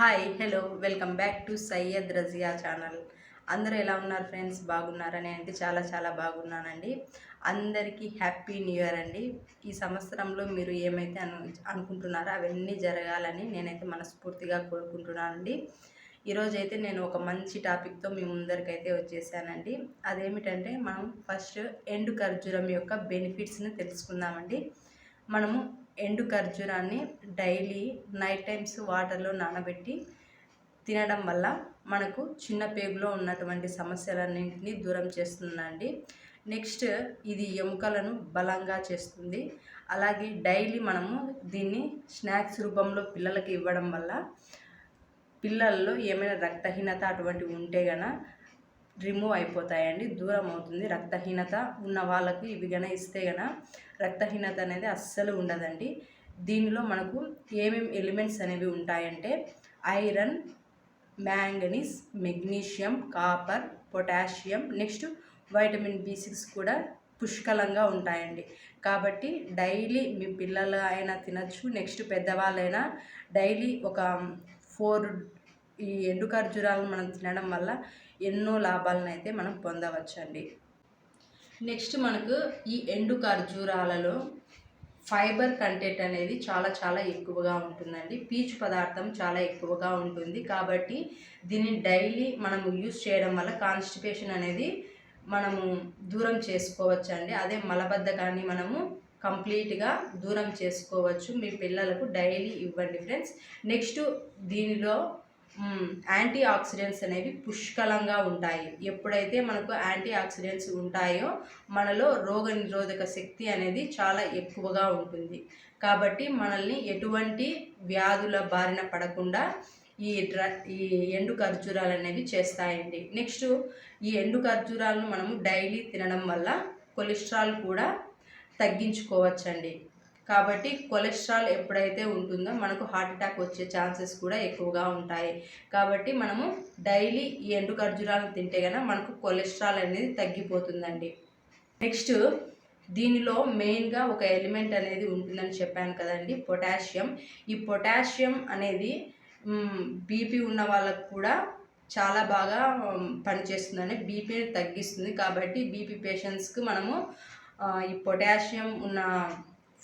Hi hello welcome back to Syed Razia channel అందరూ ఎలా ఉన్నారు ఫ్రెండ్స్ బాగున్నారా అంటే చాలా చాలా బాగున్నానండి. అందరికీ హ్యాపీ న్యూ ఇయర్ అండి. ఈ సంవత్సరంలో మీరు ఏమైతే అను అనుకుంటున్నారో అవన్నీ జరగాలని నేనైతే మనస్ఫూర్తిగా కోరుకుంటున్నానండి. ఈరోజు అయితే నేను ఒక మంచి టాపిక్తో మీ ముందరికైతే వచ్చేసానండి. అదేమిటంటే మనం ఫస్ట్ ఎండు ఖర్జూరం యొక్క బెనిఫిట్స్ని తెలుసుకుందామండి. మనము ఎండు ఖర్జూరాన్ని డైలీ నైట్ టైమ్స్ వాటర్లో నానబెట్టి తినడం వల్ల మనకు చిన్న పేగులో ఉన్నటువంటి సమస్యలన్నింటినీ దూరం చేస్తుందండి. నెక్స్ట్ ఇది ఎముకలను బలంగా చేస్తుంది. అలాగే డైలీ మనము దీన్ని స్నాక్స్ రూపంలో పిల్లలకి ఇవ్వడం వల్ల పిల్లల్లో ఏమైనా రక్తహీనత అటువంటివి ఉంటే గన రిమూవ్ అయిపోతాయండి దూరం అవుతుంది. రక్తహీనత ఉన్న వాళ్ళకు ఇవి గన ఇస్తే గన రక్తహీనత అనేది అస్సలు ఉండదండి. దీనిలో మనకు ఏమేమి ఎలిమెంట్స్ అనేవి ఉంటాయంటే iron manganese magnesium copper potassium next vitamin B six కూడా పుష్కలంగా ఉంటాయండి. కాబట్టి డైలీ మీ పిల్లలు అయినా తినచ్చు నెక్స్ట్ పెద్దవాళ్ళైనా డైలీ ఒక ఫోర్ ఈ ఎండు ఖర్జూరాలను మనం తినడం వల్ల ఎన్నో లాభాలను అయితే మనం పొందవచ్చండి. నెక్స్ట్ మనకు ఈ ఎండు ఖర్జూరాలలో ఫైబర్ కంటెంట్ అనేది చాలా చాలా ఎక్కువగా ఉంటుందండి. పీచు పదార్థం చాలా ఎక్కువగా ఉంటుంది. కాబట్టి దీన్ని డైలీ మనం యూస్ చేయడం వల్ల కాన్స్టిపేషన్ అనేది మనము దూరం చేసుకోవచ్చండి. అదే మలబద్ధకాన్ని మనము కంప్లీట్గా దూరం చేసుకోవచ్చు. మీ పిల్లలకు డైలీ ఇవ్వండి ఫ్రెండ్స్. నెక్స్ట్ దీనిలో Hmm. యాంటీ ఆక్సిడెంట్స్ అనేవి పుష్కలంగా ఉంటాయి. ఎప్పుడైతే మనకు యాంటీ ఆక్సిడెంట్స్ ఉంటాయో మనలో రోగ నిరోధక శక్తి అనేది చాలా ఎక్కువగా ఉంటుంది. కాబట్టి మనల్ని ఎటువంటి వ్యాధుల బారిన పడకుండా ఈ డ్ర ఈ ఎండు ఖర్జూరాలు అనేవి చేస్తాయండి. నెక్స్ట్ ఈ ఎండు ఖర్జూరాలను మనము డైలీ తినడం వల్ల కొలెస్ట్రాల్ కూడా తగ్గించుకోవచ్చండి. కాబట్టి కొలెస్ట్రాల్ ఎప్పుడైతే ఉంటుందో మనకు హార్ట్ అటాక్ వచ్చే ఛాన్సెస్ కూడా ఎక్కువగా ఉంటాయి. కాబట్టి మనము డైలీ ఈ ఎండు ఖర్జూరాలను తింటే కనుక మనకు కొలెస్ట్రాల్ అనేది తగ్గిపోతుందండి. నెక్స్ట్ దీనిలో మెయిన్గా ఒక ఎలిమెంట్ అనేది ఉంటుందని చెప్పాను కదండి పొటాషియం. ఈ పొటాషియం అనేది బీపీ ఉన్న వాళ్ళకు కూడా చాలా బాగా పనిచేస్తుందని బీపీని తగ్గిస్తుంది కాబట్టి బీపీ పేషెంట్స్కి మనము ఈ పొటాషియం ఉన్న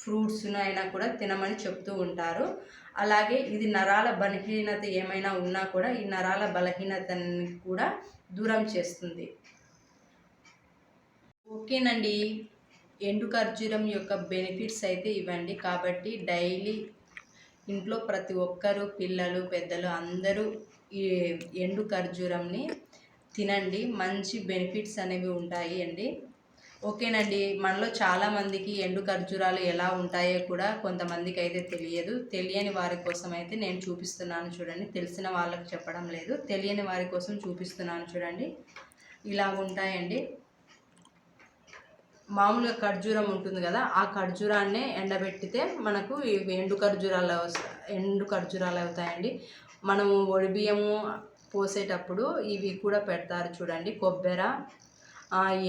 ఫ్రూట్స్ను అయినా కూడా తినమని చెప్తూ ఉంటారు. అలాగే ఇది నరాల బలహీనత ఏమైనా ఉన్నా కూడా ఈ నరాల బలహీనతని కూడా దూరం చేస్తుంది. ఓకేనండి. ఎండు ఖర్జూరం యొక్క బెనిఫిట్స్ అయితే ఇవ్వండి. కాబట్టి డైలీ ఇంట్లో ప్రతి ఒక్కరు పిల్లలు పెద్దలు అందరూ ఈ ఎండు ఖర్జూరంని తినండి. మంచి బెనిఫిట్స్ అనేవి ఉంటాయి అండి. ఓకేనండి. మనలో చాలామందికి ఎండు ఖర్జూరాలు ఎలా ఉంటాయో కూడా కొంతమందికి అయితే తెలియదు. తెలియని వారి కోసం అయితే నేను చూపిస్తున్నాను చూడండి. తెలిసిన వాళ్ళకి చెప్పడం లేదు. తెలియని వారి కోసం చూపిస్తున్నాను చూడండి. ఇలా ఉంటాయండి. మామూలుగా ఖర్జూరం ఉంటుంది కదా ఆ ఖర్జూరాన్నే ఎండబెట్టితే మనకు ఎండు ఖర్జూరాలు ఎండు ఖర్జూరాలు అవుతాయండి. మనము బియ్యము పోసేటప్పుడు ఇవి కూడా పెడతారు చూడండి. కొబ్బెర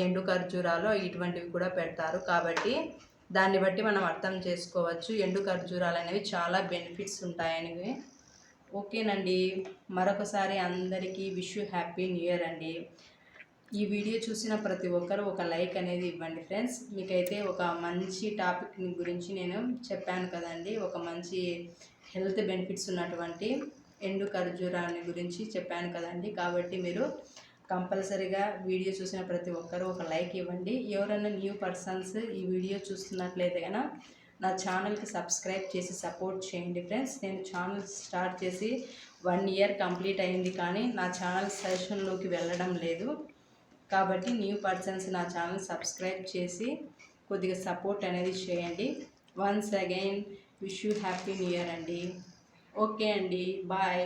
ఎండు ఖర్జూరాలు ఇటువంటివి కూడా పెడతారు. కాబట్టి దాన్ని బట్టి మనం అర్థం చేసుకోవచ్చు. ఎండు ఖర్జూరాలు అనేవి చాలా బెనిఫిట్స్ ఉంటాయని ఓకేనండి. మరొకసారి అందరికీ wish you happy new year అండి. ఈ వీడియో చూసిన ప్రతి ఒక్కరు ఒక లైక్ అనేది ఇవ్వండి ఫ్రెండ్స్. మీకైతే ఒక మంచి టాపిక్ గురించి నేను చెప్పాను కదండి. ఒక మంచి హెల్త్ బెనిఫిట్స్ ఉన్నటువంటి ఎండు ఖర్జూరాన్ని గురించి చెప్పాను కదండి. కాబట్టి మీరు కంపల్సరీగా వీడియో చూసిన ప్రతి ఒక్కరూ ఒక లైక్ ఇవ్వండి. ఎవరైనా న్యూ పర్సన్స్ ఈ వీడియో చూస్తున్నట్లయితే కనుక నా ఛానల్కి సబ్స్క్రైబ్ చేసి సపోర్ట్ చేయండి ఫ్రెండ్స్. నేను ఛానల్ స్టార్ట్ చేసి వన్ ఇయర్ కంప్లీట్ అయింది కానీ నా ఛానల్ సెషన్లోకి వెళ్ళడం లేదు. కాబట్టి న్యూ పర్సన్స్ నా ఛానల్ సబ్స్క్రైబ్ చేసి కొద్దిగా సపోర్ట్ అనేది చేయండి. Once again wish you happy new year అండి. ఓకే అండి. బాయ్.